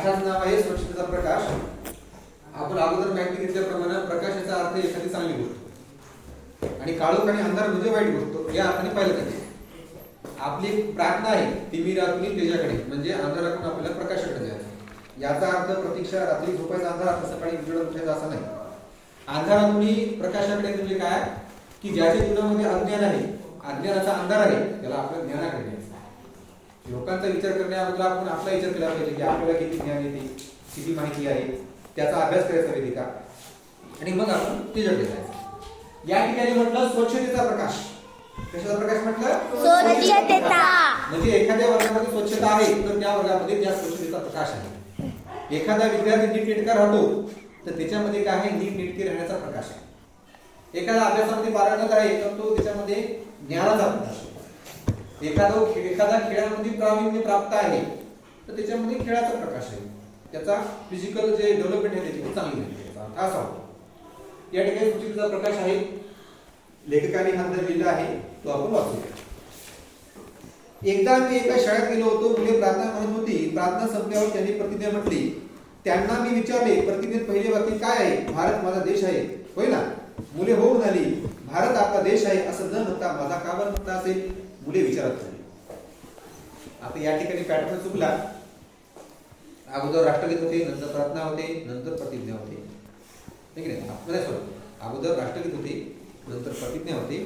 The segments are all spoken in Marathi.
अशाच नाव आहे स्वच्छतेचा प्रकाश. आपण अगोदर माहिती घेतल्याप्रमाणे प्रकाशाचा अर्थ एखादी चांगली गोष्ट. आणि काळोख आणि अंधार म्हणजे वाईट गोष्ट. या अर्थाने पाहिलं पाहिजे. आपली एक प्रार्थना आहे ती मी रात्री तेजाकडे म्हणजे अंधाराकडून आपल्याला प्रकाशाकडे जायचं. याचा अर्थ प्रतीक्षा रात्री झोपायचा अंधार अर्थ सकाळी उजेडात उठायचा असा नाही. अंधारातून प्रकाशाकडे म्हणजे काय? की ज्याच्या जीवनामध्ये अज्ञान आहे अज्ञानाचा अंधार आहे त्याला आपल्या ज्ञानाकडे लोकांचा विचार करण्याअगोदर आपण आपला विचार केला पाहिजे की आपल्याला किती ज्ञान येते किती माहिती आहे त्याचा अभ्यास करायचा पाहिजे का? आणि मग आपण त्याच्याकडे जायचं या ठिकाणी म्हटलं स्वच्छतेचा प्रकाश. कशाचा प्रकाश म्हटलं? म्हणजे एखाद्या वर्गामध्ये स्वच्छता आहे तर त्या वर्गामध्ये त्या स्वच्छतेचा प्रकाश आहे. एखादा विद्यार्थी नीटनेटका राहतो तर त्याच्यामध्ये काय आहे? नीटनेटके राहण्याचा प्रकाश आहे. एखादा अभ्यासामध्ये पारंगत आहे तर तो त्याच्यामध्ये ज्ञानाचा प्रकाश आहे. एखादा एखादा खेळामध्ये प्रावीण्य प्राप्त आहे तर त्याच्यामध्ये खेळाचा प्रकाश आहे. त्याचा फिजिकल जे डेव्हलपमेंट आहे त्याची चांगली आहे. असा या ठिकाणी स्वच्छतेचा प्रकाश आहे. लेखकाने हा जर लिहिला आहे. तो आपण वाचूया. एकदा मी एका शाळेत गेलो होतो. मुले प्रार्थना म्हणत होती. प्रार्थना संपल्यावर त्यांनी प्रतिज्ञा म्हटली त्यांना मी विचारले प्रतिज्ञेत पहिले वाक्य काय आहे? भारत माझा देश आहे. होय ना. मुले हो म्हणाली. भारत आपला देश आहे असं न म्हणता माझा का बरं म्हणता असेल? मुले विचारत झाली आता या ठिकाणी पॅटर्न चुकला. अगोदर राष्ट्रगीत होते नंतर प्रार्थना होते नंतर प्रतिज्ञा होते. ठीक आहे अगोदर राष्ट्रगीत होते नंतर प्रतिज्ञा होते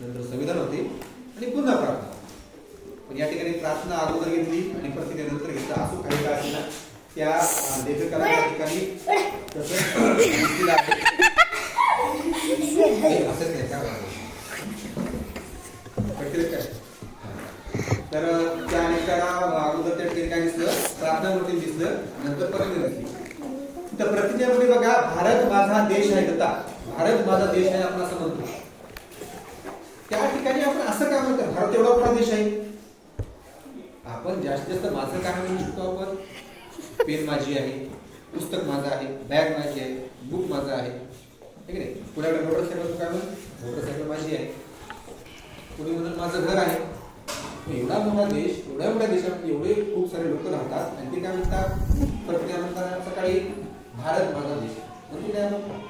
नंतर संविधान होते आणि पुन्हा प्रार्थना पण या ठिकाणी प्रार्थना अगोदर घेतली आणि प्रतिज्ञा नंतर घेतला. असं काही का असेना त्या लेखकाला त्या ठिकाणी तसं लिहिलेलं आहे. हे असंच नाही काय कळतंय काय? तर त्या लेखाला अगोदर त्या ठिकाणी काय दिसलं प्रार्थना नोटीस दिसलं नंतर प्रतिज्ञा दिसली तर प्रतिज्ञेमध्ये बघा भारत माझा देश आहे दत्ता भारत माझा देश आहे आपण असं म्हणतो. त्या ठिकाणी आपण असं काय म्हणतो भारत एवढा मोठा देश आहे. आपण जास्तीत जास्त माझं काय म्हणू शकतो आपण. पेन माझी आहे पुस्तक माझं आहे बॅग माझी आहे बुक माझं आहे. ठीक आहे? पुण्याकडे मोटरसायकल काय म्हणून मोटरसायकल माझी आहे. कुणी म्हणून माझं घर आहे. एवढा मोठा देश एवढ्या मोठ्या देशामध्ये एवढे खूप सारे लोक राहतात. आणि ते काय म्हणतात? प्रत्येक म्हणतात सकाळी भारत माझा देश. म्हणतो काय म्हणतो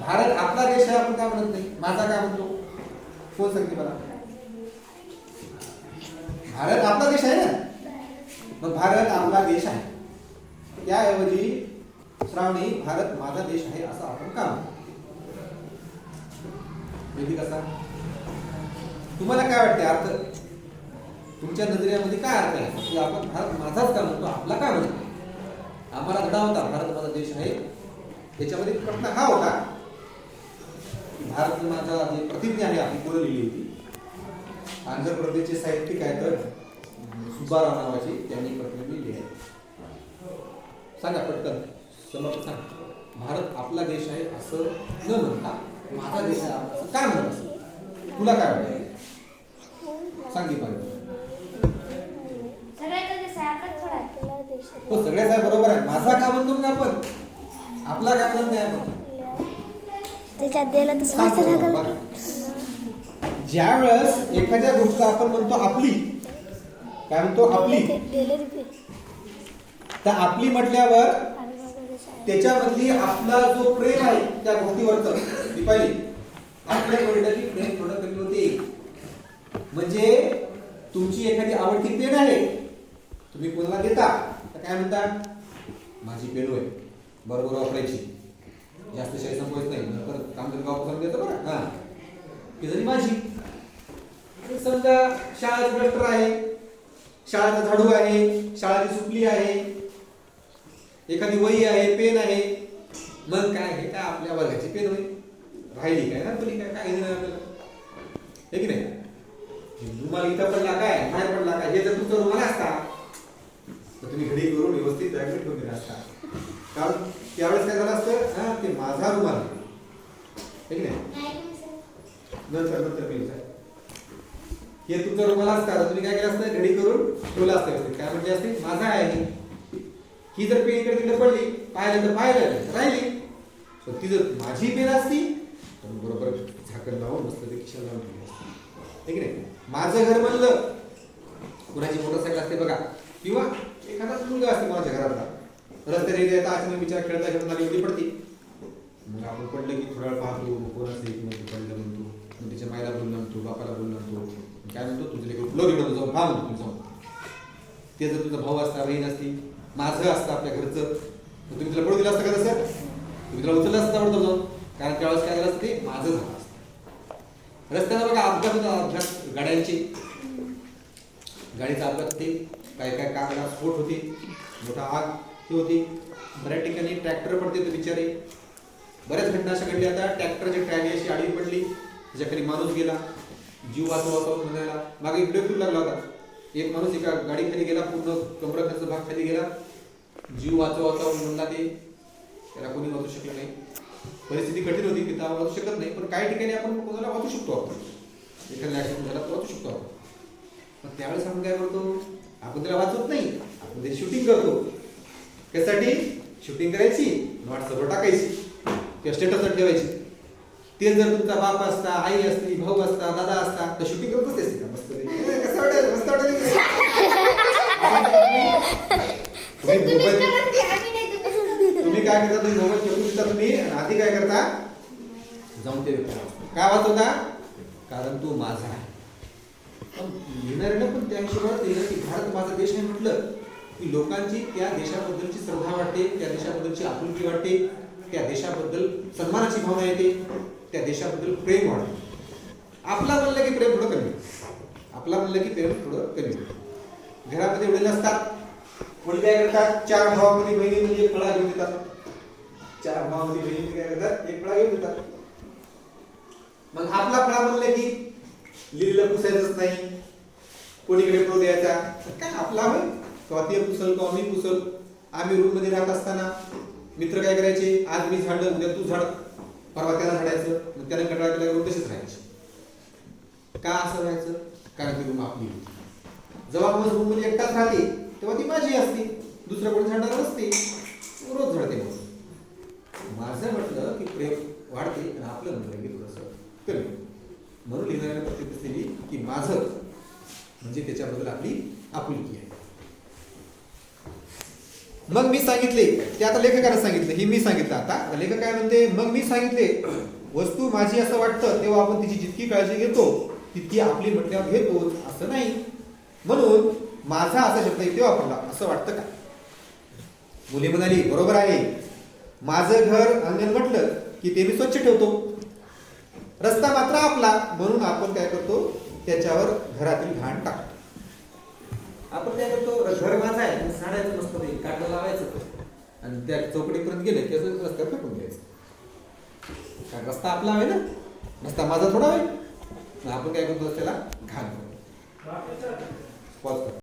भारत आपला देश आहे आपण काय म्हणत नाही? माझा काय म्हणतो? कोण सांगते मला. भारत आपला देश आहे ना? मग भारत आपला देश आहे. त्याऐवजी श्रावणी भारत माझा देश आहे असं आपण का म्हणतो? माहिती कसा? तुम्हाला काय वाटते अर्थ? तुमच्या नजरेमध्ये काय अर्थ आहे? म्हणजे आपण भारत माझाच का म्हणतो? आपला का म्हणतो? आम्हाला धडा होता. भारत माझा देश आहे. त्याच्यामध्ये प्रश्न हा होता. की भारत माझा जे प्रतिज्ञा आहे आपली पुढे लिहिली होती आंध्र प्रदेशचे साहित्यिक आहेत. तर सुब्बाराव नावाची त्यांनी प्रतिज्ञा लिहिली आहे. सांगा पटकन. समर्थ. सांग भारत आपला देश आहे असं न म्हणता माझा देश आहे काय म्हणत असं? तुला काय वाटतं? सांग दीपाली सगळ्याचा देश आहे आपला थोडा आहे. हो सगळ्याच आहे बरोबर आहे माझा का म्हणतो मग आपण आपला का म्हणत नाही आपण त्याच्यात तर स्वास्थ्य लागल. ज्या वेळेस एखाद्या गोष्ट आपण म्हणतो आपली काय म्हणतो आपली तर आपली म्हटल्यावर त्याच्यामधली आपला जो प्रेम आहे त्या गोष्टीवरच ती पहिली. आपल्या वडिलांनी प्रेम थोडं कमी होते. म्हणजे तुमची एखादी आवडती पेन आहे तुम्ही कोणाला देता? तर काय म्हणता माझी पेन आहे. बरोबर वापरायची. जास्त शाही संपवायचं नाही. नंतर काम जर गाव देतो बरं. हा. ती झाली माझी. समजा शाळेचं डस्टर आहे. शाळाचा झाडू आहे. शाळेची सुपली आहे. एखादी वही आहे पेन आहे. मग काय? हे काय आपल्या वर्गाची पेन होईल राहिली काय ना तुम्ही काय काय घेणार आपल्याला? हे की नाही? रुमाल इथं पडला काय? बाहेर पडला काय? हे जर तुमचा रुमाल असता तुम्ही घडी करून व्यवस्थित बॅगेत ठेवून दिला असता. कारण त्यावेळेस काय झालं असतं? हा ते माझा रुमाल आहे. हे की नाही? नंतर नंतर पेन हे तुमचा रुमाल असता. तुम्ही काय केलं असतं? घडी करून ठेवलं असतं व्यवस्थित. काय म्हणजे असते? माझा आहे. हे. जर पेन इकडे तिकडे पडली पाहिलं तर पाहिलं राहिली. पण ती जर माझी पेन असती तर मी बरोबर झाकण लावून मस्त ते खिशाला लावून ठेवली असती. है की नाही? माझं घर म्हणलं कुणाची मोटरसायकल असते बघा. किंवा एखादा मुलगा असते माझ्या घरातला रस्त्याने येता अचानक विचार खेळता खेळता एवढी उडी पडते. मग आपण पडलं की थोडा वेळ पाहतो कोण असते की पडलं म्हणतो मग तिच्या मायला बोललो म्हणतो बापाला बोललो म्हणतो. काय म्हणतो? तुझं लेकर फ्लोर इकडं जाऊन पहा म्हणतो तुम्ही जाऊन ते जर तुझा भाऊ असता बहीण असती माझं असतं आपल्या घरचं तुम्ही तिला पडू दिलं असतं का तसं? तुम्ही तिला उचललं असतं आवडतो जाऊन कारण त्यावेळेस काय झालं असतं ते? माझं झालं असतं. रस्त्याला बघा अपघात होता अपघात गाड्यांचे. गाडीचा अपघात ते काय काय कागदा स्फोट होते मोठा आग ही होती. बऱ्याच ठिकाणी ट्रॅक्टर पडते तर बिचारे. बऱ्याच घटना अशा घडल्या आता. ट्रॅक्टरची ट्रॅली अशी आडवी पडली. त्याच्याखाली माणूस गेला. जीव वाचवा वाचवा म्हणायला मागे इकडे फिरू लागला होता. एक माणूस एका गाडीखाली गेला पूर्ण कमराखालचा भाग खाली गेला. जीव वाचवा वाचवा म्हणला ते. त्याला कोणी वाचू शकलं नाही. परिस्थिती कठीण होती तिथं आपण वाचू शकत नाही. पण काही ठिकाणी आपण कोणाला वाचू शकतो आपण. एखाद्या ॲक्सिडेंट झाला तर वाचू शकतो आपण. पण त्यावेळेस आपण काय करतो? आपण त्याला वाचवत नाही. आपण ते शूटिंग करतो. त्यासाठी शूटिंग करायची व्हॉट्सअपवर टाकायची. किंवा स्टेटसवर ठेवायची. ते जर तुमचा बाप असता आई असती भाऊ असता दादा असता तर शूटिंग करत बसतेस का मस्त पैकी. कसं वाटेल मस्त वाटेल? तुम्ही मोबाईल तुम्ही काय करता? तुम्ही मोबाईल ठेवून देता तुम्ही आधी काय करता? जाऊन ते वाचता. काय वाचवता? कारण तो माझा. आहे ना पण त्या हिशोबात लिहिलं की भारत माझा देश आहे म्हटलं की लोकांची त्या देशाबद्दलची श्रद्धा वाटते त्या देशाबद्दलची आपुलकी वाटते त्या देशाबद्दल सन्मानाची भावना येते त्या देशाबद्दल प्रेम वाढते. आपला म्हणलं की प्रेम थोडं कमी. आपला म्हणलं की प्रेम थोडं कमी. घरामध्ये वडील असतात वडील काय करतात? चार भावामध्ये बहिणी म्हणजे फळा घेऊन देतात चार भावामध्ये बहिणी काय करतात? एक फळा घेऊन देतात मग आपला फळा म्हणलं की लिहिलेलं पुसायचंच नाही. कोणीकडे प्रो द्यायचा काय आपला होय? किंवा ते पुसल कवा मी पुसल आम्ही रूममध्ये राहत असताना मित्र काय करायचे? आज मी झाडलं उद्या तू झाड. परवा त्याला झाडायचं मग त्याला कंटाळा केला करून तसेच राहायचे. का असं राहायचं? कारण ती रूम आपली होती. जेव्हा आपण रूममध्ये एकटाच राहते तेव्हा ती माझी असते. दुसरं कोणी झाडणार नसते रोज झाडते मग माझं म्हटलं की प्रेम वाढते आणि आपलं म्हणलं की थोडंसं कमी म्हणून लिहिणाऱ्याने प्रत्येक की माझं म्हणजे त्याच्याबद्दल आपली आपुलकी आहे. मग मी सांगितले ते आता लेखकाने सांगितलं हे मी सांगितलं आता. आता लेखक काय म्हणते मग मी सांगितले वस्तू माझी असं वाटतं तेव्हा आपण तिची जितकी काळजी घेतो तितकी आपली म्हटल्यावर घेतो असं नाही. म्हणून माझा असा शब्द इथे वापरला असं वाटतं का? मुली म्हणाली बरोबर आहे. माझं घर अंगण म्हटलं की ते मी स्वच्छ ठेवतो. रस्ता मात्र आपला म्हणून आपण काय करतो त्याच्यावर घरातील घाण टाकतो. आपण काय करतो घर माझं आहे साडायचं मस्त पैकी काढलं लावायचं आणि त्या चौकटीपर्यंत गेले की असं रस्त्यावर फेकून द्यायचं. कारण रस्ता आपला आहे ना रस्ता माझा थोडा आहे. आपण काय करतो त्याला घाण करतो.